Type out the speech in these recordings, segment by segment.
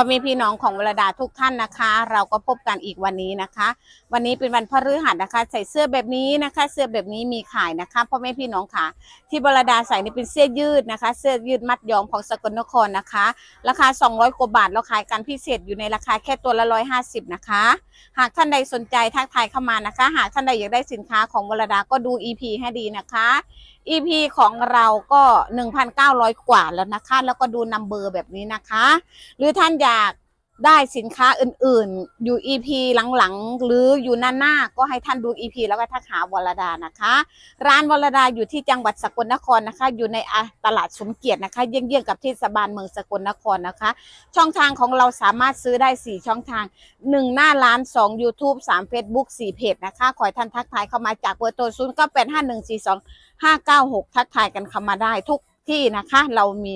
พ่อแม่พี่น้องของวรดาทุกท่านนะคะ เราก็พบกันอีกวันนี้นะคะ วันนี้เป็นวันพฤหัสนะคะ ใส่เสื้อแบบนี้นะคะ เสื้อแบบนี้มีขายนะคะพ่อแม่พี่น้องค่ะ ที่วรดาใส่นี่เป็นเสื้อยืดนะคะ เสื้อยืดมัดย้อมของสกลนครนะคะ ราคา 200กว่าบาทเราขายกันพิเศษอยู่ในราคาแค่ตัวละ150นะคะ หากท่านใดสนใจทักทายเข้ามานะคะ หากท่านใดอยากได้สินค้าของวรดาก็ดู EP ให้ดีนะคะ EP ของเราก็ 1,900 กว่าแล้วนะคะ แล้วก็ดูนัมเบอร์แบบนี้นะคะ หรือท่านอยาก ได้สินค้าอื่นๆ อยู่ EP หลังๆ หรืออยู่หน้าๆ ก็ให้ท่านดู EP แล้วก็ทักหาวรดานะคะ ร้านวรดาอยู่ที่จังหวัดสกลนครนะคะ อยู่ในตลาดสมเกียรตินะคะ เยี่ยงๆ กับเทศบาลเมืองสกลนครนะคะ ช่องทางของเราสามารถซื้อได้ 4 ช่องทาง 1 หน้าร้าน 2 YouTube 3 Facebook 4เพจนะคะ ขอให้ท่านทักทายเข้ามาจากเบอร์โทร0 9 8 5 1 4 2 5 9 6 ทักทายกันเข้ามาได้ทุกที่นะคะ เรามี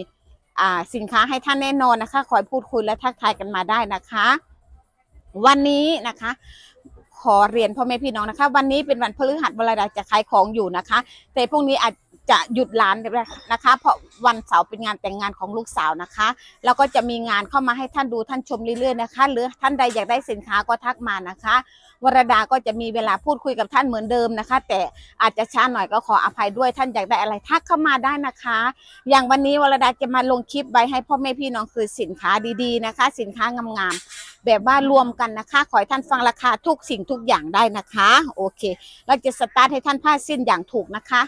สินค้าให้ท่านแน่นอนนะคะ คอยพูดคุยและทักทายกันมาได้นะคะ วันนี้นะคะ ขอเรียนพ่อแม่พี่น้องนะคะ วันนี้เป็นวันพฤหัสวรดาจะขายของอยู่นะคะแต่พรุ่งนี้อาจจะหยุดร้านนะคะ เพราะวันเสาร์เป็นงานแต่งงานของลูกสาวนะคะ แล้วก็จะมีงานเข้ามาให้ท่านดูท่านชมเรื่อยๆนะคะ หรือท่านใดอยากได้สินค้าก็ทักมานะคะ วรดาก็จะมีเวลาพูดคุยกับท่านเหมือนเดิมนะคะ แต่อาจจะช้าหน่อยก็ขออภัยด้วยท่านอยากได้อะไรทักเข้ามาได้นะคะ อย่างวันนี้วรดาจะมาลงคลิปไว้ให้พ่อแม่พี่น้องคือสินค้าดีๆนะคะ สินค้างามๆแบบว่ารวมกันนะคะ ขอให้ท่านฟังราคาทุกสิ่งทุกอย่างได้นะคะ โอเค เราจะสตาร์ทให้ท่านผ้าสิ้นอย่างถูกนะคะ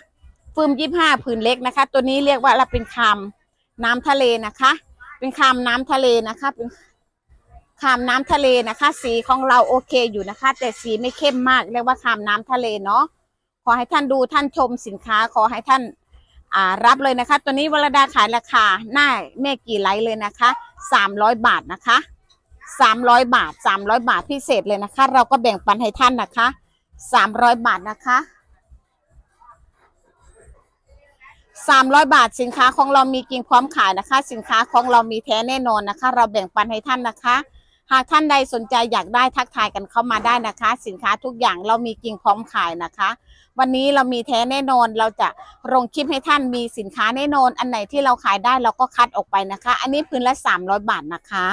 ฟืมยี่ห้าผืนเล็กนะคะ ตัวนี้เรียกว่าเราเป็นคามน้ำทะเลนะคะ เป็นคามน้ำทะเลนะคะเป็นคามน้ำทะเลนะคะ สีของเราโอเคอยู่นะคะ แต่สีไม่เข้มมากเรียกว่าคามน้ำทะเลเนาะขอให้ท่านดูท่านชมสินค้าขอให้ท่านอ่ารับเลยนะคะ ตัวนี้วรดาขายราคาหน้าแม่กี่ไลท์เลยนะคะสามร้อยบาทนะคะสามร้อยบาทสามร้อยบาทพิเศษเลยนะคะ เราก็แบ่งปันให้ท่านนะคะสามร้อยบาทนะคะ สามร้อยบาทสินค้าของเรามีกิ่งพร้อมขายนะคะ สินค้าของเรามีแท้แน่นอนนะคะ เราแบ่งปันให้ท่านนะคะ หากท่านใดสนใจอยากได้ทักทายกันเข้ามาได้นะคะ สินค้าทุกอย่างเรามีกิ่งพร้อมขายนะคะ วันนี้เรามีแท้แน่นอนเราจะลงคลิปให้ท่านมีสินค้าแน่นอน อันไหนที่เราขายได้เราก็คัดออกไปนะคะ อันนี้พื้นละ 300 บาทนะคะ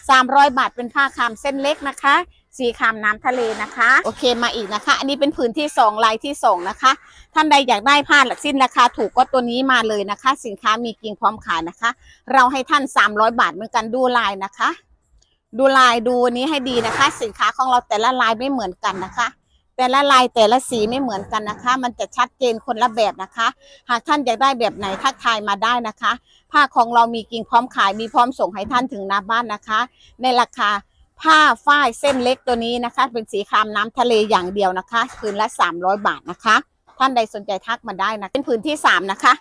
300 บาทเป็นผ้าคามเส้นเล็กนะคะ สีคามน้ำทะเลนะคะ โอเคมาอีกนะคะ อันนี้เป็นผืนที่2ลายที่2นะคะ ท่านใดอยากได้ผ้าหลักสิ้นราคาถูกก็ตัวนี้มาเลยนะคะ สินค้ามีกิ่งพร้อมขายนะคะ เราให้ท่าน 300 บาทเหมือนกันดูลายนะคะ ดูลายดูนี้ให้ดีนะคะ สินค้าของเราแต่ละลายไม่เหมือนกันนะคะ แต่ละลายแต่ละสีไม่เหมือนกันนะคะ มันจะชัดเจนคนละแบบนะคะ หากท่านอยากได้แบบไหนทักทายมาได้นะคะ ผ้าของเรามีกิ่งพร้อมขายมีพร้อมส่งให้ท่านถึงหน้าบ้านนะคะ ในราคา ผ้าฝ้ายเส้นเล็กตัวนี้นะคะ เป็นสีครามน้ำทะเลอย่างเดียวนะคะ คืนละ 300 บาทนะคะ ท่านใดสนใจทักมาได้นะเป็นผืนที่ 3 นะคะ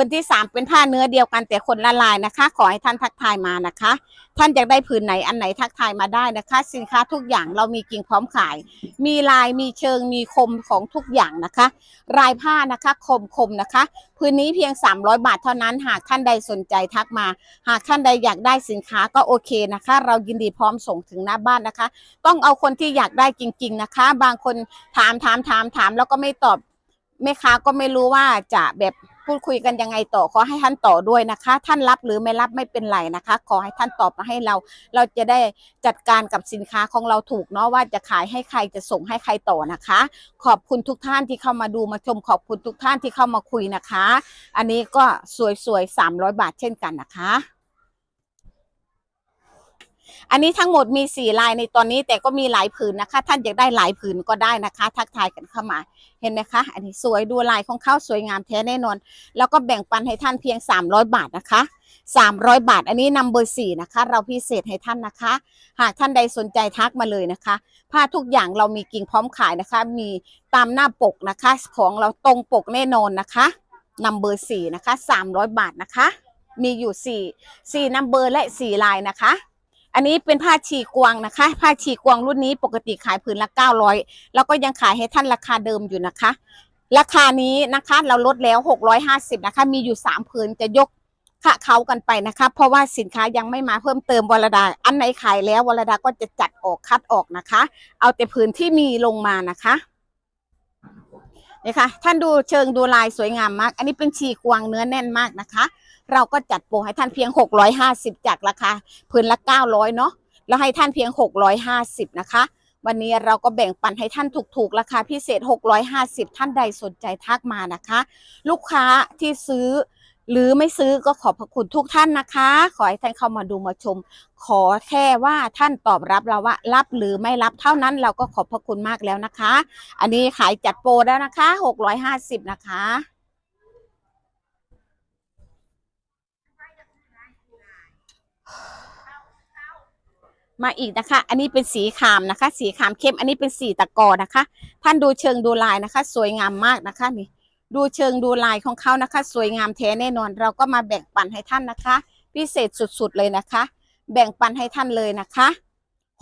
ผืนที่ 3 เป็นผ้าเนื้อเดียวกันแต่คนละลายนะคะ ขอให้ท่านทักทายมานะคะ ท่านอยากได้ผืนไหนอันไหนทักทายมาได้นะคะ สินค้าทุกอย่างเรามีกิ่งพร้อมขาย มีลายมีเชิงมีคมของทุกอย่างนะคะลายผ้านะคะคมคมนะคะพื้นนี้เพียง 300 บาทเท่านั้น หากท่านใดสนใจทักมา หากท่านใดอยากได้สินค้าก็โอเคนะคะ เรายินดีพร้อมส่งถึงหน้าบ้านนะคะ ต้องเอาคนที่อยากได้จริง ๆนะคะ บางคนถามถามถามถามแล้วก็ไม่ตอบแม่ค้าก็ไม่รู้ว่าจะแบบ พูดคุยกันยังไงต่อขอให้ท่านต่อด้วยนะคะ ท่านรับหรือไม่รับไม่เป็นไรนะคะ ขอให้ท่านตอบมาให้เรา เราจะได้จัดการกับสินค้าของเราถูกเนาะว่าจะขายให้ใครจะส่งให้ใครต่อนะคะ ขอบคุณทุกท่านที่เข้ามาดูมาชมขอบคุณทุกท่านที่เข้ามาคุยนะคะ อันนี้ก็สวยๆ300 บาทเช่นกันนะคะ อันนี้ทั้งหมดมีสี่ลายในตอนนี้แต่ก็มีหลายผืนนะคะ ท่านอยากได้หลายผืนก็ได้นะคะ ทักทายกันเข้ามาเห็นไหมคะ อันนี้สวยดูลายของเขาสวยงามแท้แน่นอน แล้วก็แบ่งปันให้ท่านเพียง 300 บาทนะคะ300 บาท อันนี้นำเบอร์สี่นะคะ เราพิเศษให้ท่านนะคะ หากท่านใดสนใจทักมาเลยนะคะ ผ้าทุกอย่างเรามีกิ่งพร้อมขายนะคะ มีตามหน้าปกนะคะ ของเราตรงปกแน่นอนนะคะนำเบอร์สี่นะคะ300 บาทนะคะ มีอยู่สี่สี่นัมเบอร์และสี่ลายนะคะ อันนี้เป็นผ้าชีกวางนะคะ ผ้าชีกวางรุ่นนี้ปกติขายผืนละ900แล้วก็ยังขายให้ท่านราคาเดิมอยู่นะคะ ราคานี้นะคะเราลดแล้ว 650นะคะ มีอยู่ 3 ผืนจะยกค่าเขากันไปนะคะ เพราะว่าสินค้ายังไม่มาเพิ่มเติมวรดา อันไหนขายแล้ววรดาก็จะจัดออกคัดออกนะคะ เอาแต่ผืนที่มีลงมานะคะนี่ค่ะท่านดูเชิงดูลายสวยงามมาก อันนี้เป็นชีกวางเนื้อแน่นมากนะคะ เราก็จัดโปรให้ท่านเพียง 650 จากราคาพื้นละ 900 เนาะแล้วให้ท่านเพียง 650 นะคะ วันนี้เราก็แบ่งปันให้ท่านถูกๆ ราคาพิเศษ 650 ท่านใดสนใจทักมานะคะ ลูกค้าที่ซื้อหรือไม่ซื้อก็ขอบพระคุณทุกท่านนะคะ ขอให้ท่านเข้ามาดูมาชม ขอแค่ว่าท่านตอบรับเราว่ารับหรือไม่รับเท่านั้นเราก็ขอบพระคุณมากแล้วนะคะ อันนี้ขายจัดโปรแล้วนะคะ 650 นะคะ มาอีกนะคะ อันนี้เป็นสีขามนะคะ สีขามเข้ม อันนี้เป็นสีตะกอนะคะ ท่านดูเชิงดูลายนะคะ สวยงามมากนะคะนี่ ดูเชิงดูลายของเขานะคะ สวยงามแท้แน่นอน เราก็มาแบ่งปันให้ท่านนะคะ พิเศษสุดๆเลยนะคะ แบ่งปันให้ท่านเลยนะคะ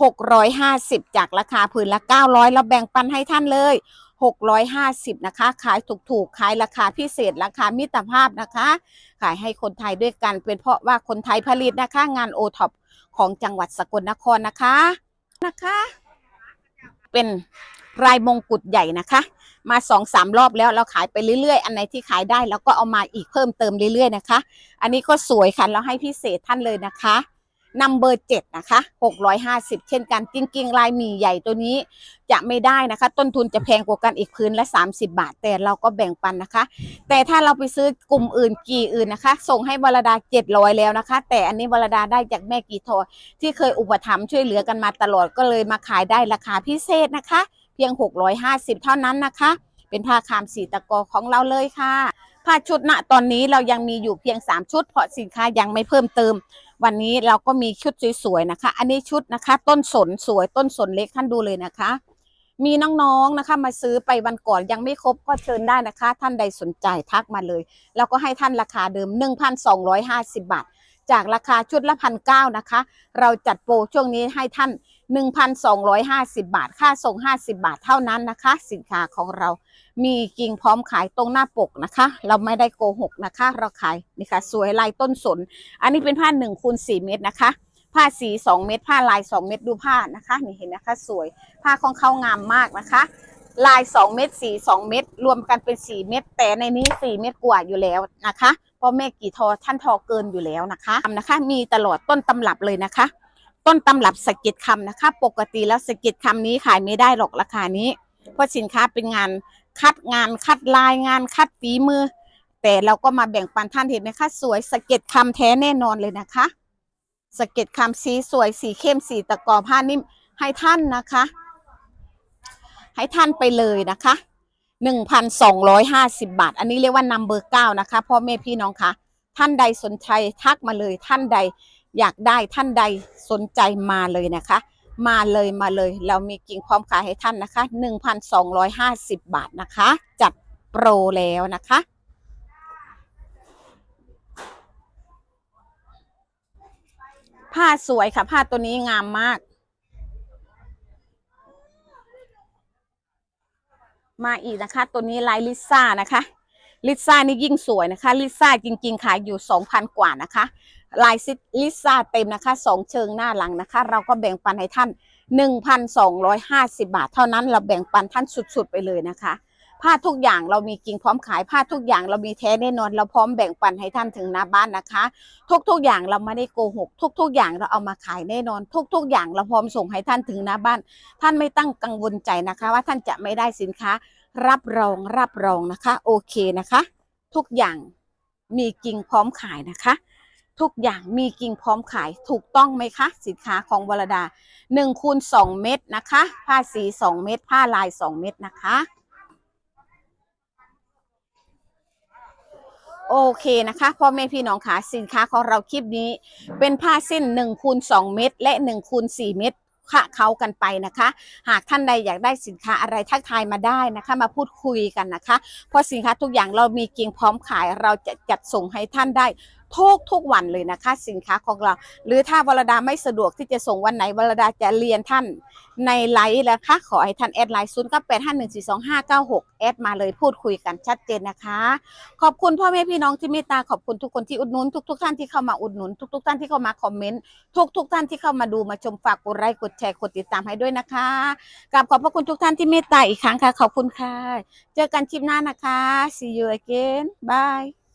650 จากราคาผืนละ 900 เราแบ่งปันให้ท่านเลย 650 นะคะ ขายถูกๆ ขายราคาพิเศษ ราคามิตรภาพนะคะ ขายให้คนไทยด้วยกัน เป็นเพราะว่าคนไทยผลิตนะคะ งานโอท็อปของจังหวัดสกลนครนะคะ นะคะ เป็นรายมงกุฎใหญ่นะคะ มาสองสามรอบแล้วเราขายไปเรื่อยๆ อันไหนที่ขายได้เราก็เอามาอีกเพิ่มเติมเรื่อยๆนะคะ อันนี้ก็สวยค่ะเราให้พิเศษท่านเลยนะคะ นัมเบอร์เจ็ดนะคะหกร้อยห้าสิบเช่นกันจริงๆ ลายหมีใหญ่ตัวนี้จะไม่ได้นะคะ ต้นทุนจะแพงกว่ากันอีกพื้นละ30บาท แต่เราก็แบ่งปันนะคะ แต่ถ้าเราไปซื้อกลุ่มอื่นกี่อื่นนะคะ ส่งให้วรดาเจ็ดร้อยแล้วนะคะ แต่อันนี้วรดาได้จากแม่กีทอที่เคยอุปถัมภ์ช่วยเหลือกันมาตลอดก็เลยมาขายได้ราคาพิเศษนะคะ เพียง650เท่านั้นนะคะ เป็นผ้าคามสีตะกอของเราเลยค่ะผ้าชุดณตอนนี้เรายังมีอยู่เพียง 3 ชุด เพราะสินค้ายังไม่เพิ่มเติม วันนี้เราก็มีชุดสวยๆนะคะ อันนี้ชุดนะคะ ต้นสนสวยต้นสนเล็กท่านดูเลยนะคะ มีน้องๆนะคะ มาซื้อไปวันก่อนยังไม่ครบก็เชิญได้นะคะ ท่านใดสนใจทักมาเลย แล้วก็ให้ท่านราคาเดิม 1,250 บาท จากราคาชุดละพันเก้านะคะ เราจัดโปรช่วงนี้ให้ท่าน 1,250 บาท ค่าส่ง 50 บาทเท่านั้นนะคะ สินค้าของเรา มีกิ่งพร้อมขายตรงหน้าปกนะคะ เราไม่ได้โกหกนะคะ เราขายนี่ค่ะ สวยลายต้นสน อันนี้เป็นผ้า1คูณ4เมตรนะคะ ผ้าสี 2 เม็ด ผ้าลาย 2 เม็ด ดูผ้านะคะ นี่เห็นนะคะ สวย ผ้าของเขางามมากนะคะ ลาย 2 เม็ด สี 2 เม็ด รวมกันเป็น 4 เม็ด แต่ในนี้ 4 เม็ดกว่าอยู่แล้วนะคะเพราะแม่กี่ทอท่านทอเกินอยู่แล้วนะคะทำนะคะ มีตลอดต้นตำรับเลยนะคะ ต้นตำรับสก็ดคำนะคะ ปกติแล้วสก็ดคำนี้ขายไม่ได้หรอกราคานี้ เพราะสินค้าเป็นงานคัดงานคัดลายงานคัดฝีมือ แต่เราก็มาแบ่งปันท่านเห็นไหมคะ สวยสก็ดคำแท้แน่นอนเลยนะคะสก็ดคำสีสวยสีเข้มสีตะกอผ้านิ่มให้ท่านนะคะ ให้ท่านไปเลยนะคะหนึ่งพันสองร้อยห้าสิบาท อันนี้เรียกว่านัมเบอร์เก้านะคะพ่อแม่พี่น้องคะท่านใดสนใจทักมาเลยท่านใด อยากได้ท่านใดสนใจมาเลยนะคะ มาเลยมาเลย เรามีกิ่งพร้อมขายให้ท่านนะคะหนึ่งพันสองร้อยห้าสิบบาทนะคะ จัดโปรแล้วนะคะผ้าสวยค่ะ ผ้าตัวนี้งามมาก มาอีกนะคะ ตัวนี้ลายลิซ่านะคะ ลิซ่านี่ยิ่งสวยนะคะ ลิซ่าจริง ๆ ขายอยู่2,000กว่านะคะ ลายซิลิซ่าเต็มนะคะสองเชิงหน้าหลังนะคะ เราก็แบ่งปันให้ท่าน 1,250 บาท เท่านั้นเราแบ่งปันท่านสุดๆไปเลยนะคะ ผ้าทุกอย่างเรามีกิ่งพร้อมขายผ้าทุกอย่างเรามีแท้แน่นอน เราพร้อมแบ่งปันให้ท่านถึงหน้าบ้านนะคะ ทุกๆอย่างเราไม่ได้โกหก ทุก ๆ อย่างเราเอามาขายแน่นอน ทุก ๆ อย่างเราพร้อมส่งให้ท่านถึงหน้าบ้าน ท่านไม่ตั้งกังวลใจนะคะ ว่าท่านจะไม่ได้สินค้า รับรองรับรองนะคะ โอเคนะคะ ทุกอย่างมีกิ่งพร้อมขายนะคะ ทุกอย่างมีกิ่งพร้อมขายถูกต้องไหมคะ สินค้าของวรดา1คูณ2เม็ดนะคะ ผ้าสี 2 เม็ดผ้าลาย 2 เม็ดนะคะ โอเคนะคะพ่อแม่พี่น้องค่ะสินค้าของเราคลิปนี้ เป็นผ้าสิ้น1คูณ2เม็ดและ1คูณ4เม็ดค่ะเขากันไปนะคะ หากท่านใดอยากได้สินค้าอะไรทักทายมาได้นะคะ มาพูดคุยกันนะคะ เพราะสินค้าทุกอย่างเรามีกิ่งพร้อมขายเราจะจัดส่งให้ท่านได้ ทุกทุกวันเลยนะคะ สินค้าของเรา หรือถ้าวรดาไม่สะดวกที่จะส่งวันไหนวรดาจะเรียนท่านในไลน์นะคะ ขอให้ท่านแอดไลน์ศูนย์เก้าแปดห้าหนึ่งสี่สองห้าเก้าหกแอดมาเลยพูดคุยกันชัดเจนนะคะ ขอบคุณพ่อแม่พี่น้องที่เมตตาขอบคุณทุกคนที่อุดหนุนทุกทุกท่านที่เข้ามาอุดหนุนทุกทุกท่านที่เข้ามาคอมเมนต์ทุกทุกท่านที่เข้ามาดูมาชมฝากกดไลค์กดแชร์กดติดตามให้ด้วยนะคะกราบขอบพระคุณทุกท่านที่เมตตาอีกครั้งค่ะขอบคุณค่ะเจอกันคลิปหน้านะคะ see you again bye